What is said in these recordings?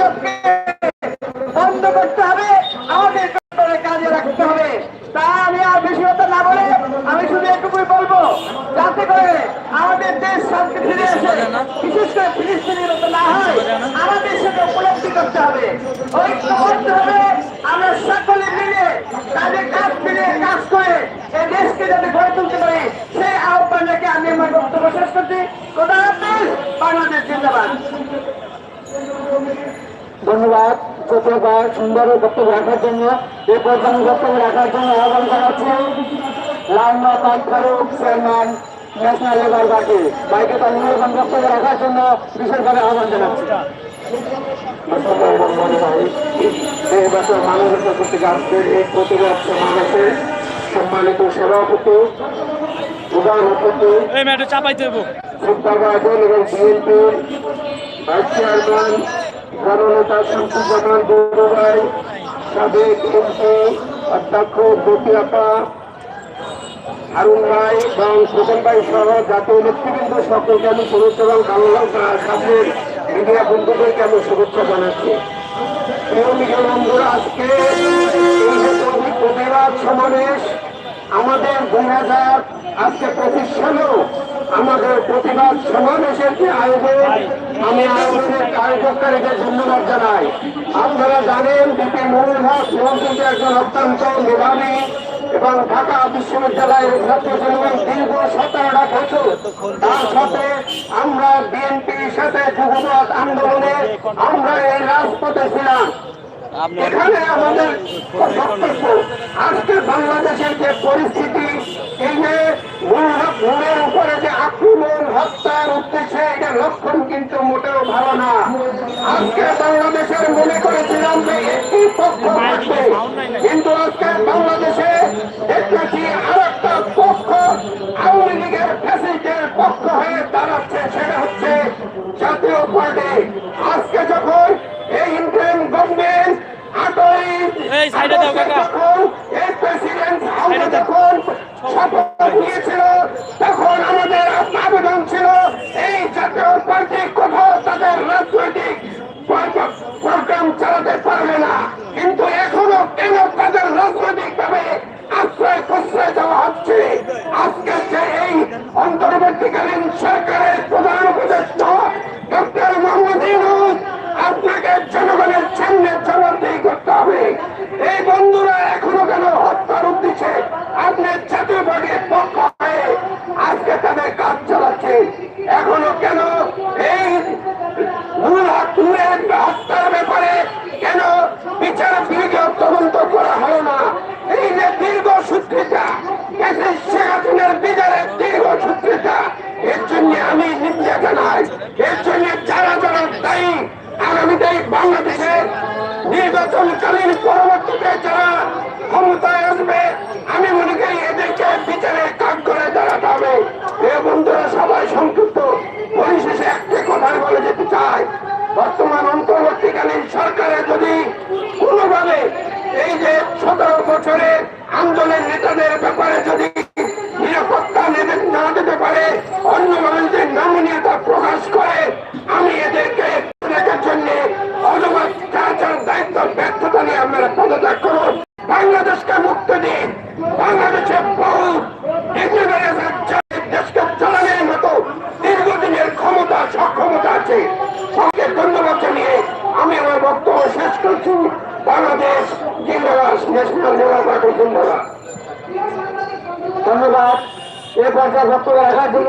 গুজবকে বন্ধ করতে হবে আমাদের কাজে রাখতে হবে তা আমি আর বেশি কথা না বলে আমি শুধু এটুকুই বলব যাতে করে আমাদের দেশ শান্তি ফিরে আসে বিশেষ করে ফিলিস্তিনের মতো না হয় আমাদের সেটা উপলব্ধি করতে হবে ঐক্য করতে হবে আমরা সকলে মিলে তাদের কাজ কাজ করে এই দেশকে যাতে গড়ে তুলতে পারি সেই আহ্বান রেখে আমি আমার বক্তব্য শেষ করছি। কোথা বাংলাদেশ, জিন্দাবাদ। ধন্যবাদ। চট্টগ্রাম সুন্দর বক্তব্য রাখার জন্য। এই পর্যন্ত বক্তব্য রাখার জন্য আহ্বান জানাচ্ছি Lalma Faruk chairman national labour party. বাইকে তার নির্বাচন বক্তব্য রাখার জন্য বিশেষভাবে আহ্বান জানাচ্ছি। এই বছর মানবতা কর্তৃক আজকের এই প্রতিবাদ সমাবেশে সম্মানিত সভাপতি এই চাপাইতে হইব। এবং বিএনপির ভাইস চেয়ারম্যান গণনেতা শামসুজ্জামান গৌরবাই সাবেক এমপি অধ্যক্ষ বতিয়াপা হারুন ভাই এবং সুজন ভাই সহ জাতীয় নেতৃবৃন্দ সকলকে আমি শুভেচ্ছা এবং ভালো সামনের মিডিয়া বন্ধুদেরকে আমি শুভেচ্ছা জানাচ্ছি। প্রিয় মিডিয়া বন্ধুরা সমাবেশ আমাদের দুই হাজার, আজকে সালেও আমাদের প্রতিবাদ সমাবেশের যে আয়োজন? আমি আয়োজনের আয়োজককারীদের ধন্যবাদ জানাই। আপনারা জানেন বিপি মূল হক কিন্তু একজন অত্যন্ত মেধাবী এবং ঢাকা বিশ্ববিদ্যালয়ের ছাত্র জীবন দীর্ঘ সতেরোটা বছর। তার সাথে আমরা বিএনপির সাথে যুগপথ আন্দোলনে আমরা এই রাজপথে ছিলাম। আজকে বাংলাদেশের যে পরিস্থিতি, এই যে মূলের উপরে যে আক্রমণ, হত্যার উদ্দেশ্যে এটা লক্ষণ কিন্তু মোটেও ভালো না। আজকে বাংলাদেশের মনে করেছিলাম যে একটি পক্ষ কিন্তু আজকে বাংলাদেশে দেখতেছি সাইডে দাও কাকা। তাদের রাজনৈতিক প্রোগ্রাম কিন্তু এখনও কেন তাদের রাজনৈতিক আশ্রয় প্রশ্রয় দেওয়া হচ্ছে আজকে যে এই অন্তর্বর্তীকালীন সরকারের প্রধান উপদেষ্টা ডক্টর মোহাম্মদ ইউনুস আপনাকে জনগণের সামনে জবাবদিহি করতে হবে এই বন্ধুরা এখনও কেন হত্যার উদ্দেশ্যে আপনার জাতীয় পার্টির পক্ষ হয়ে আজকে তাদের কাজ চালাচ্ছে এখনও কেন এই মূল হাতুরের হত্যার ব্যাপারে কেন বিচার বিভাগীয় তদন্ত করা হলো না এই যে দীর্ঘ সূত্রিতা এসে শেখ হাসিনার বিচারের দীর্ঘ সূত্রিতা এর জন্য আমি নিন্দা জানাই এর জন্য যারা যারা দায়ী আগামীতে বাংলাদেশে নির্বাচনকালীন পরবর্তীতে যারা ক্ষমতায় আসবে, আমি মনে করি এদেরকে বিচারে কাজ করে দাঁড়াতে হবে। এ বন্ধুরা, সবাই সংক্ষিপ্ত পরিশেষে একটি কথাই বলে যেতে চাই। বর্তমান অন্তর্বর্তীকালীন সরকারের যদি কোনোভাবে এই যে সতেরো বছরে আন্দোলনের নেতাদের ব্যাপারে যদি নিরাপত্তা না দিতে পারে, অন্যভাবে যে নমনীয়তা প্রকাশ করে, আমি এদেরকে দেখার জন্য অথবা যার যার দায়িত্ব ব্যর্থতা নিয়ে আপনারা পদত্যাগ করুন। বাংলাদেশকে মুক্তি দিন। বাংলাদেশে দেশকে চালানোর মতো দীর্ঘদিনের ক্ষমতা, সক্ষমতা আছে। সবকে ধন্যবাদ জানিয়ে আমি আমার বক্তব্য শেষ করছি। বাংলাদেশ জিন্দাবাদ। ন্যাশনাল জিন্দাবাদ। ধন্যবাদ। এ পর্যায়ে বক্তব্য রাখার জন্য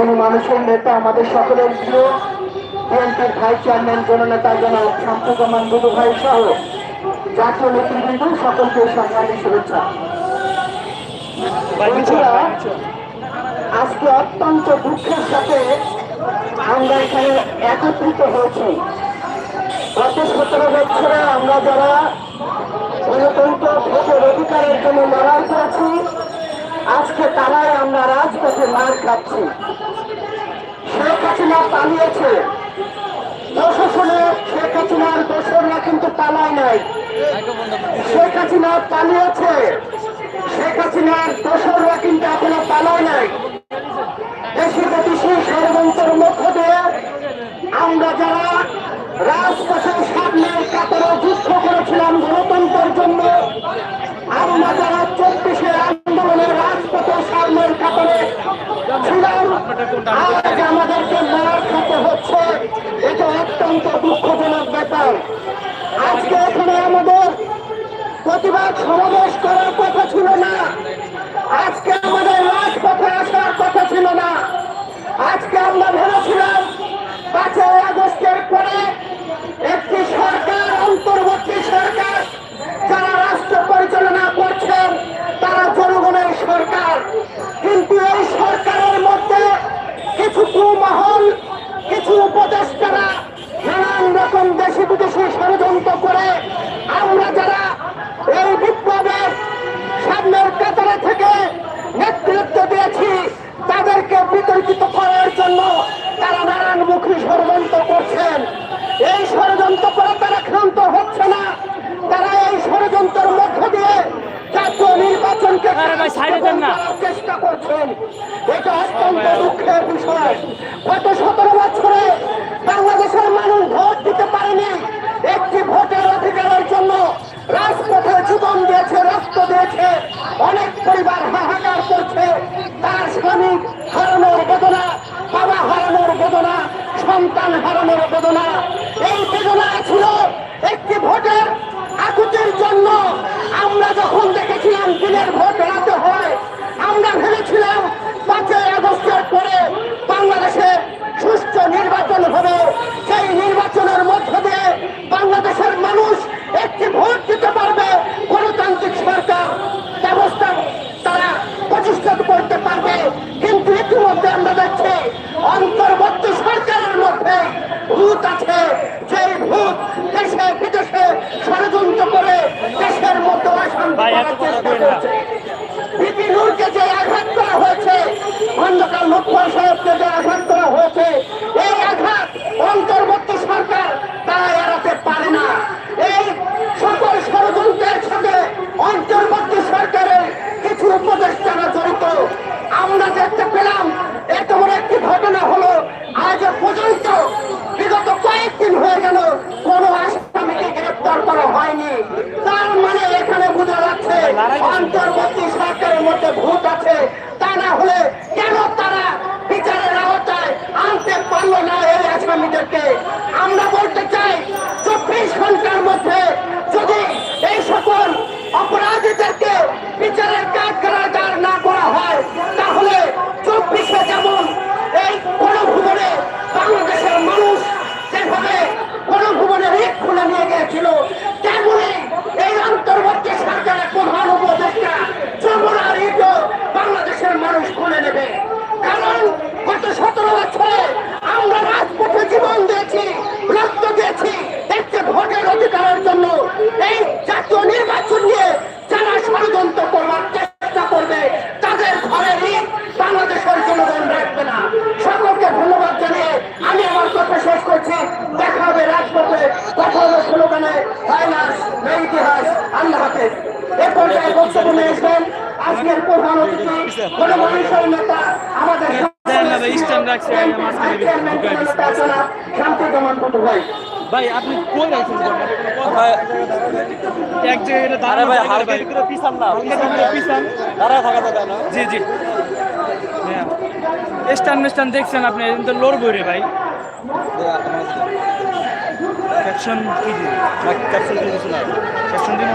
কোনো মানুষের নেতা আমাদের সকলের প্রিয়। বিএনপির ভাইস চেয়ারম্যান জননেতা জনাব শামসুজ্জামান বুধু ভাই সহ জাতীয় নেতৃবৃন্দ সকলকে সম্মানের শুভেচ্ছা। আজকে অত্যন্ত দুঃখের সাথে আমরা এখানে একত্রিত হয়েছি। গত সতেরো বছরে আমরা যারা গণতন্ত্র ভোটের অধিকারের জন্য লড়াই করেছি আজকে তারাই আমরা রাজপথে মার খাচ্ছি। শেখ হাসিনা পালিয়েছে। প্রশাসনে শেখ হাসিনার দোষররা কিন্তু পালায় নাই। শেখ হাসিনা পালিয়েছে। শেখ হাসিনার দোষররা কিন্তু এখনও পালায় নাই। দেশি বিদেশি ষড়যন্ত্রের মধ্য দিয়ে আরে ভাই, সাইডে দেন না। চেষ্টা করছেন। এটা অত্যন্ত দুঃখের বিষয়। গত সতেরো বছরে বাংলাদেশের মানুষ ভোট দিতে পারেনি। একটি ভোটের অধিকারের জন্য রাজপথে জীবন দিয়েছে, রক্ত দিয়েছে, অনেক পরিবার হাহাকার করছে। তার স্বামী হারানোর বেদনা, বাবা হারানোর বেদনা, সন্তান হারানোর বেদনা দেখছেন আপনি? কিন্তু লোর বইরে ভাই। না ক্যাপশন দিন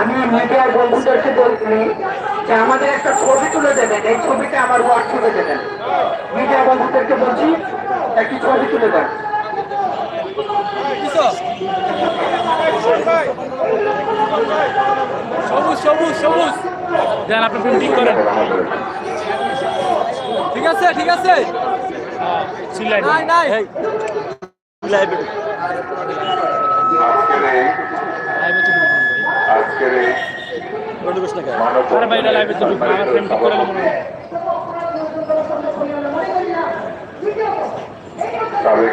আমি মিডিয়ার বন্ধুদেরকে আমাদের একটা ছবি তুলে দেবেন। এই ছবিটা আমার হোয়াটসঅ্যাপে দেবেন। মিডিয়া বলছি একটি ছবি তুলে দেন। সবুজ সবুজ সবুজ। যান আপনি প্রিন্টিং করেন। ঠিক আছে ঠিক আছে। নাই নাই। আজকের এই সাবেক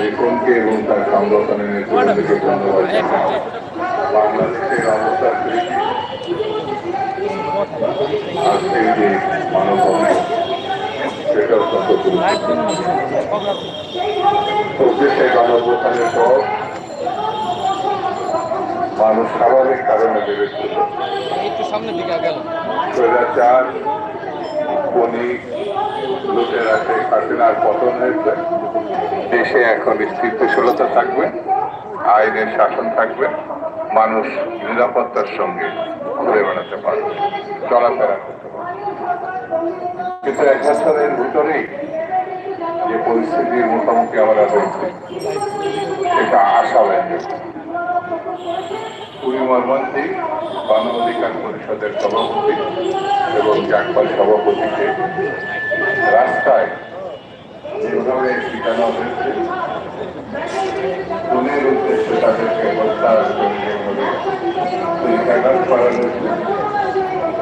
রিপনকে এবং তার সংগঠনের নেতৃত্বকে ধন্যবাদ জানাই। বাংলাদেশের অবস্থা আজকে যে মানববন্ধন মানুষ স্বাভাবিক কারণে বেড়েছিল একটু সামনের দিকে গেল লুটেরা, শেখ হাসিনার পতন হয়েছে। দেশে এখন স্থিতিশীলতা থাকবে, আইনের শাসন থাকবে, মানুষ নিরাপত্তার সঙ্গে ঘুরে বেড়াতে পারবে, চলাফেরা করতে পারবে। কিন্তু এক বছরের ভিতরেই যে পরিস্থিতির মোটামুটি আমরা হয়েছি সেটা আশাব্যঞ্জক পুরী মর্মান্তিক গণ অধিকার পরিষদের সভাপতি এবং জাকপাল সভাপতিকে রাস্তায় পিটানো হয়েছে খুনের উদ্দেশ্যে তাদেরকে হত্যা করে যেভাবে গুলিকাঘাত করা হয়েছে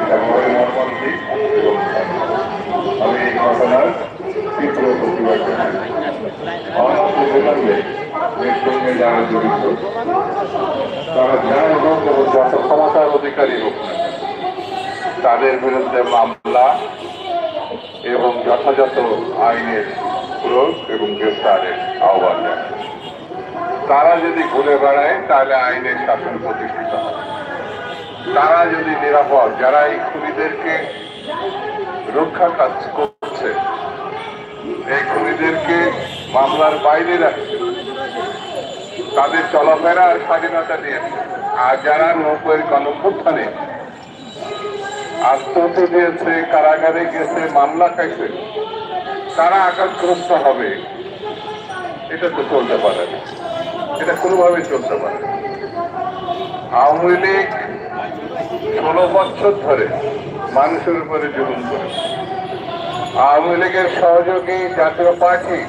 এটা বড় মর্মান্তিক আমি এই ঘটনার তীব্র প্রতিবাদ জানাই অনবিলম্বে এর সঙ্গে যারা জড়িত তারা যাই হোক এবং যত ক্ষমতার অধিকারী হোক না তাদের বিরুদ্ধে মামলা এবং যথাযথ আইনের প্রয়োগ এবং গ্রেফতারের আহ্বান তারা যদি ঘুরে বেড়ায়, তাহলে আইনের শাসন প্রতিষ্ঠিত হবে। তারা যদি নিরাপদ, যারা এই খুনিদেরকে রক্ষা কাজ করছে, এই খুনিদেরকে মামলার বাইরে রাখছে, তাদের চলাফেরার স্বাধীনতা দিয়েছে আর যারা নব্বইয়ের গণভ্যুত্থানে আত্মহত্যা দিয়েছে, কারাগারে গেছে, মামলা খাইছে তারা আঘাতগ্রস্ত হবে। এটা তো চলতে পারে। না এটা কোনোভাবে চলতে পারে আওয়ামী লীগ ষোলো বছর ধরে মানুষের উপরে জুলুম করেছে আওয়ামী লীগের সহযোগী জাতীয় পার্টি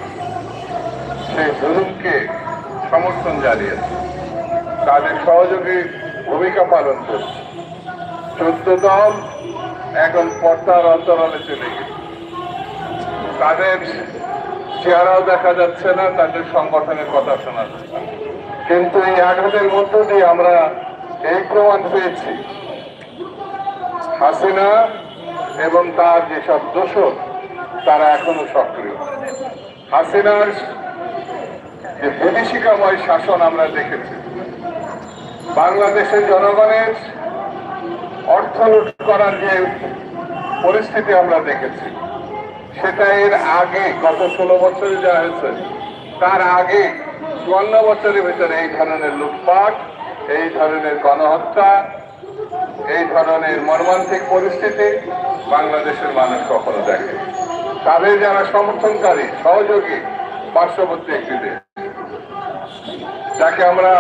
সেই জুলুমকে সমর্থন জানিয়েছে। তাদের সহযোগী ভূমিকা পালন করছে। চোদ্দ দল এখন পর্দার অন্তরালে চলে গেছে। তাদের চেহারাও দেখা যাচ্ছে না, তাদের সংগঠনের কথা শোনা যাচ্ছে। কিন্তু এই আঘাতের মধ্য দিয়ে আমরা এই প্রমাণ পেয়েছি। হাসিনা এবং তার যেসব দোষর, তারা এখনও সক্রিয়। হাসিনার যে বিভীষিকাময় শাসন আমরা দেখেছি, বাংলাদেশের জনগণের অর্থ লুট করার যে পরিস্থিতি আমরা দেখেছি সেটা এর আগে গত ষোলো বছরে যা হয়েছে, তার আগে চুয়ান্ন বছরের ভিতরে এই ধরনের লুটপাট, এই ধরনের গণহত্যা, এই ধরনের মর্মান্তিক পরিস্থিতি বাংলাদেশের মানুষ কখনো দেখে তাদের যারা সমর্থনকারী, সহযোগী, পার্শ্ববর্তী একটি দেশ, যাকে আমরা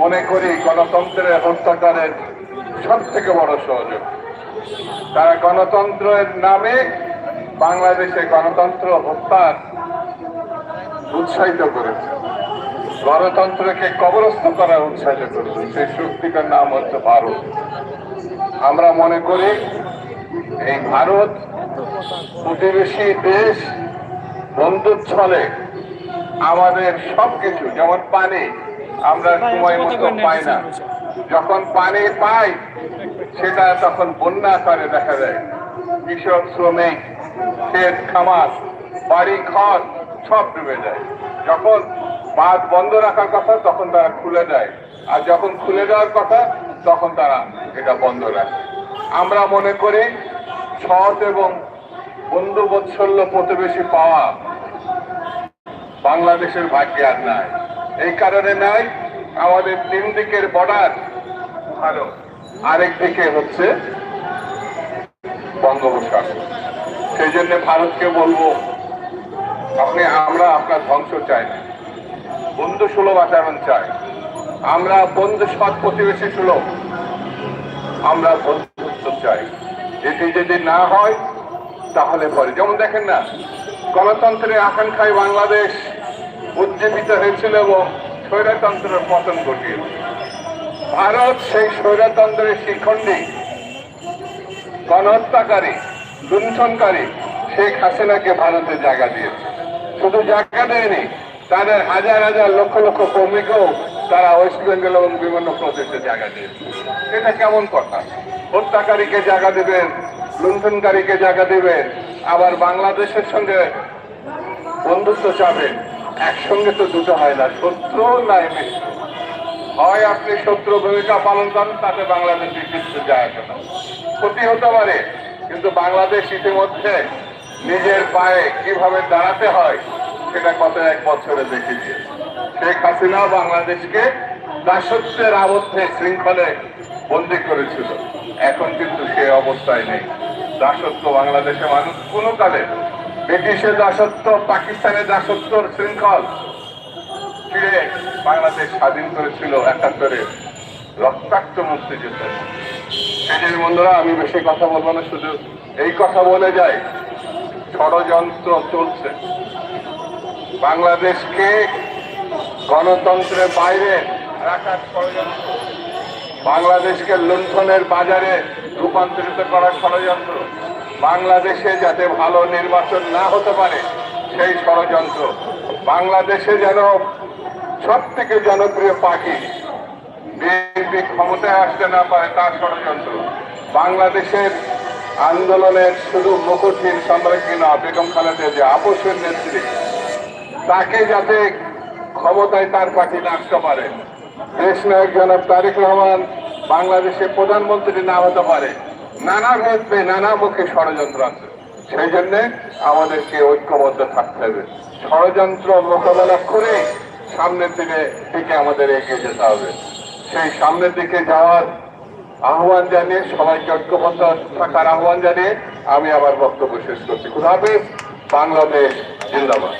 মনে করি গণতন্ত্রের হত্যাকারের সব থেকে বড় সহযোগ। তারা গণতন্ত্রের নামে বাংলাদেশে গণতন্ত্র হত্যার উৎসাহিত করেছে। গণতন্ত্রকে কবরস্থ করার উৎসাহিত করেছে। সেই শক্তিটার নাম হচ্ছে ভারত। আমরা মনে করি এই ভারত প্রতিবেশী দেশ বন্ধুর ছলে আমাদের সবকিছু যেমন পানি আমরা সময় মতো পাই না। যখন পানি পাই সেটা তখন বন্যা করে দেখা যায়। কৃষক শ্রমিক ক্ষেত খামার বাড়ি, ঘর সব ডুবে যায়। যখন বাঁধ বন্ধ রাখার কথা, তখন তারা খুলে দেয়। আর যখন খুলে দেওয়ার কথা, তখন তারা এটা বন্ধ রাখে। আমরা মনে করি, সৎ এবং বন্ধু বৎসল্য প্রতিবেশী পাওয়া বাংলাদেশের ভাগ্যে আর নাই। এই কারণে নাই, আমাদের তিন দিকের বর্ডার ভালো। আরেক দিকে হচ্ছে বঙ্গোপসাগর। সেই জন্য ভারতকে বলব, আপনি, আমরা আপনার ধ্বংস চাই না। বন্ধু সুলভ আচরণ চাই। আমরা বন্ধু সৎ প্রতিবেশী সুলভ। আমরা বন্ধুত্ব চাই। এটি যদি না হয়, তাহলে পরে। যেমন দেখেন না, গণতন্ত্রের আকাঙ্ক্ষায় বাংলাদেশ উজ্জীবিত হয়েছিল এবং স্বৈরতন্ত্রের পতন ঘটিয়েছে। ভারত সেই স্বৈরতন্ত্রের শিখণ্ডী, গণহত্যাকারী লুণ্ঠনকারী শেখ হাসিনাকে ভারতে জায়গা দিয়েছে। শুধু জায়গা দেয়নি, তাদের হাজার হাজার লক্ষ লক্ষ কর্মীকেও তারা ওয়েস্ট বেঙ্গল এবং বিভিন্ন প্রদেশে জায়গা দিয়েছে। এটা কেমন কথা? হত্যাকারীকে জায়গা দেবেন, লুণ্ঠনকারীকে জায়গা দেবেন, আবার বাংলাদেশের সঙ্গে বন্ধুত্ব চাবেন একসঙ্গে তো দুটো হয় না, শত্রু নাই মিত্র হয় আপনি শত্রু ভূমিকা পালন করেন, তাতে বাংলাদেশের কিছু যায় আসে না। ক্ষতি হতে পারে কিন্তু বাংলাদেশ ইতিমধ্যে নিজের পায়ে কীভাবে দাঁড়াতে হয়, সেটা গত এক বছরে দেখে দিয়েছে শেখ হাসিনা বাংলাদেশকে দাসত্বের আবদ্ধে, শৃঙ্খলে বন্দি করেছিল। এখন কিন্তু সে অবস্থায় নেই। দাসত্ব বাংলাদেশে মানুষ কোনো কালে ব্রিটিশের দাসত্ব, পাকিস্তানের দাসত্বর শৃঙ্খল ফিরে বাংলাদেশ স্বাধীন করেছিল একাত্তরে রক্তাক্ত মুক্তিযুদ্ধ সেদিন বন্ধুরা, আমি বেশি কথা বলব না, শুধু এই কথা বলে যাই। ষড়যন্ত্র চলছে। বাংলাদেশকে গণতন্ত্রের বাইরে রাখার ষড়যন্ত্র। বাংলাদেশকে লুণ্ঠনের বাজারে রূপান্তরিত করার ষড়যন্ত্র। বাংলাদেশে যাতে ভালো নির্বাচন না হতে পারে, সেই ষড়যন্ত্র। বাংলাদেশে যেন সব থেকে জনপ্রিয় পার্টি বিএনপি ক্ষমতায় আসতে না পারে তার ষড়যন্ত্র। বাংলাদেশের আন্দোলনের শুধু মুখোশহীন সম্রাজ্ঞী না, বেগম খালেদা যে আপসের নেত্রী, তাকে যাতে ক্ষমতায় তার পার্টি না আসতে পারে। দেশ নায়ক জনাব তারেক রহমান বাংলাদেশের প্রধানমন্ত্রী না হতে পারে। নানা ভেদে নানা মুখে ষড়যন্ত্র আছে। সেই জন্য আমাদেরকে ঐক্যবদ্ধ থাকতে হবে। ষড়যন্ত্র মোকাবেলা করে সামনের দিকে থেকে আমাদের এগিয়ে যেতে হবে। সেই সামনের দিকে যাওয়ার আহ্বান জানিয়ে সবাই ঐক্যবদ্ধ থাকার আহ্বান জানিয়ে আমি আমার বক্তব্য শেষ করছি খুদাহাফিজ বাংলাদেশ জিন্দাবাদ